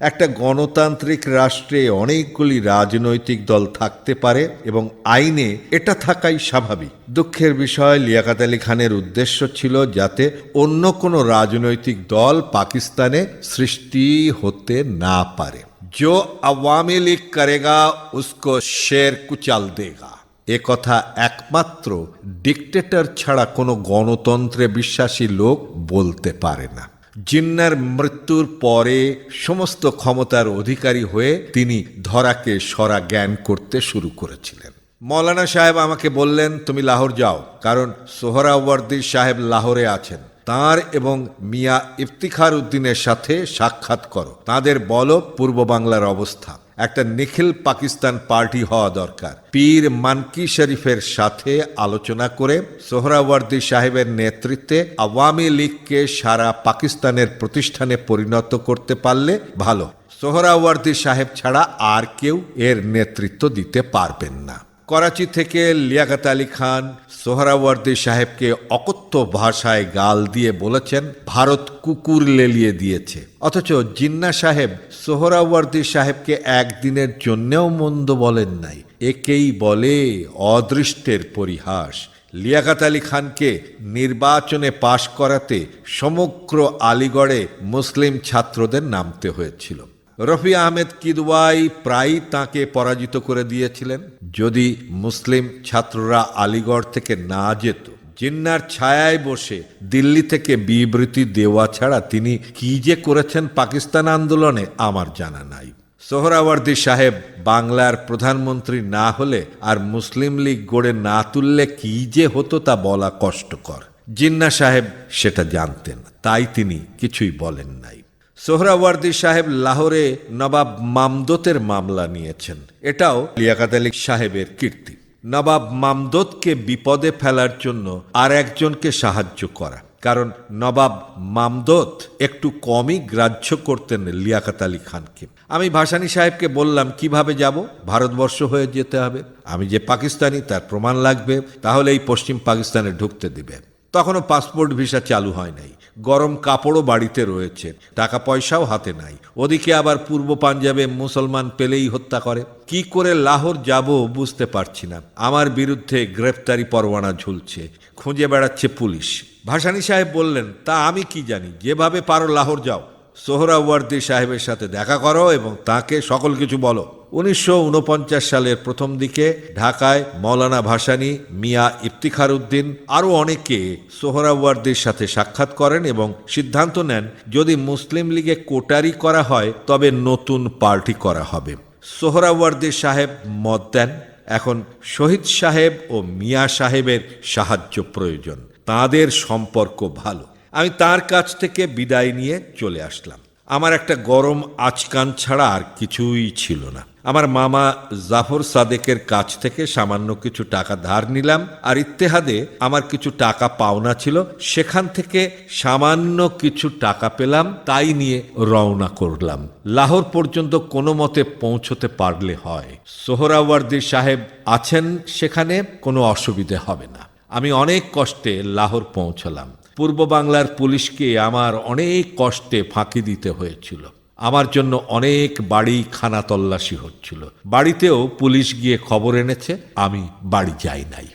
একটা গণতান্ত্রিক রাষ্ট্রে অনেকগুলি রাজনৈতিক দল থাকতে পারে এবং আইনে এটা থাকাই স্বাভাবিক। দুঃখের বিষয়, লিয়াকাত আলী খানের উদ্দেশ্য ছিল যাতে অন্য কোনো রাজনৈতিক দল পাকিস্তানে সৃষ্টি হতে না পারে। जो আওয়ামী লীগ করেগা, উসকো শের কুচাল দেগা। এ কথা একমাত্র ডিকটেটর ছাড়া কোনো গণতন্ত্রে বিশ্বাসী লোক বলতে পারে না। জিন্নার মৃত্যুর পরে সমস্ত ক্ষমতার অধিকারী হয়ে তিনি ধরাকে সরা জ্ঞান করতে শুরু করেছিলেন। মৌলানা সাহেব আমাকে বললেন, তুমি লাহোর যাও, কারণ সোহরাওয়ার্দী সাহেব লাহোরে আছেন। তার এবং মিয়া ইফতিখার উদ্দিনের সাথে সাক্ষাৎ করো। তাদের বলো পূর্ব বাংলার অবস্থা। একটা নিখিল পাকিস্তান পার্টি হওয়া দরকার। পীর মানকি শরীফের সাথে আলোচনা করে সোহরাওয়ার্দী সাহেবের নেতৃত্বে আওয়ামী লীগকে সারা পাকিস্তানের প্রতিষ্ঠানে পরিণত করতে পারলে ভালো। সোহরাওয়ার্দী সাহেব ছাড়া আর কেউ এর নেতৃত্ব দিতে পারবেন না। করাচি থেকে লিয়াকাত আলী খান সোহরাওয়ার্দী সাহেবকে অকথ্য ভাষায় গাল দিয়ে বলেছেন, ভারত কুকুর লেলিয়ে দিয়েছে। অথচ জিন্না সাহেব সোহরাওয়ার্দী সাহেবকে একদিনের জন্যেও মন্দ বলেন নাই। একেই বলে অদৃষ্টের পরিহাস। লিয়াকাত আলী খানকে নির্বাচনে পাশ করাতে সমগ্র আলিগড়ে মুসলিম ছাত্রদের নামতে হয়েছিল। রফি আহমেদ কিদওয়াই প্রায়ই তাকে পরাজিত করে দিয়েছিলেন? যদি মুসলিম ছাত্ররা আলিগড় থেকে না যেত, জিন্নার ছায়ায় বসে দিল্লি থেকে বিবৃতি দেওয়া ছাড়া তিনি কি যে করেছেন পাকিস্তান আন্দোলনে আমার জানা নাই। সোহরাওয়ার্দী সাহেব বাংলার প্রধানমন্ত্রী না হলে আর মুসলিম লীগ গড়ে না তুললে কি যে হতো তা বলা কষ্টকর। জিন্না সাহেব সেটা জানতেন, তাই তিনি কিছুই বলেন নাই। সোহরাওয়ার্দী সাহেব লাহোরে নবাব মামদতের মামলা নিয়েছেন। এটাও লিয়াকাত আলী সাহেবের কীর্তি। নবাব মামদতকে বিপদে ফেলার জন্য আর একজনকে সাহায্য করা। কারণ নবাব মামদত একটু কমই গ্রাহ্য করতেন লিয়াকাত আলী খানকে। আমি ভাসানী সাহেবকে বললাম, কীভাবে যাব? ভারতবর্ষ হয়ে যেতে হবে। আমি যে পাকিস্তানি, তার প্রমাণ লাগবে। তাহলে এই পশ্চিম পাকিস্তানে ঢুকতে দিবে। তখনও পাসপোর্ট ভিসা চালু হয় নাই। গরম কাপড়ও বাড়িতে রয়েছে টাকা পয়সাও হাতে নাই। ওদিকে আবার পূর্ব পাঞ্জাবে মুসলমান পেলেই হত্যা করে। কি করে লাহোর যাব বুঝতে পারছি না। আমার বিরুদ্ধে গ্রেফতারি পরোয়ানা ঝুলছে, খুঁজে বেড়াচ্ছে পুলিশ। ভাসানী সাহেব বললেন, তা আমি কি জানি? যেভাবে পারো লাহোর যাও। সোহরাওয়ার্দী সাহেবের সাথে দেখা করো এবং তাকে সকল কিছু বলো। উনিশশো উনপঞ্চাশ সালের প্রথম দিকে ঢাকায় মৌলানা ভাসানী, মিয়া ইফতিখার উদ্দিন আরও অনেকে সোহরাওয়ার্দীর সাথে সাক্ষাৎ করেন এবং সিদ্ধান্ত নেন, যদি মুসলিম লীগে কোটারি করা হয়, তবে নতুন পার্টি করা হবে। সোহরাওয়ার্দী সাহেব মত দেন, এখন শহীদ সাহেব ও মিয়া সাহেবের সাহায্য প্রয়োজন, তাদের সম্পর্ক ভালো। আমি তার কাছ থেকে বিদায় নিয়ে চলে আসলাম। আমার একটা গরম আচকান ছাড়া আর কিছুই ছিল না। আমার মামা জাফর সাদেকের কাছ থেকে সামান্য কিছু টাকা ধার নিলাম আর ইত্তেহাদে আমার কিছু টাকা পাওনা ছিল। সেখান থেকে সামান্য কিছু টাকা পেলাম, তাই নিয়ে রওনা করলাম। লাহোর পর্যন্ত কোনো মতে পৌঁছতে পারলে হয়। সোহরাওয়ার্দী সাহেব আছেন সেখানে, কোনো অসুবিধে হবে না। আমি অনেক কষ্টে লাহোর পৌঁছলাম। পূর্ব বাংলার পুলিশকে আমার অনেক কষ্টে ফাঁকি দিতে হয়েছিল। আমার জন্য অনেক বাড়ি খানা তল্লাশি হচ্ছিল। বাড়িতেও পুলিশ গিয়ে খবর এনেছে, আমি বাড়ি যাই নাই।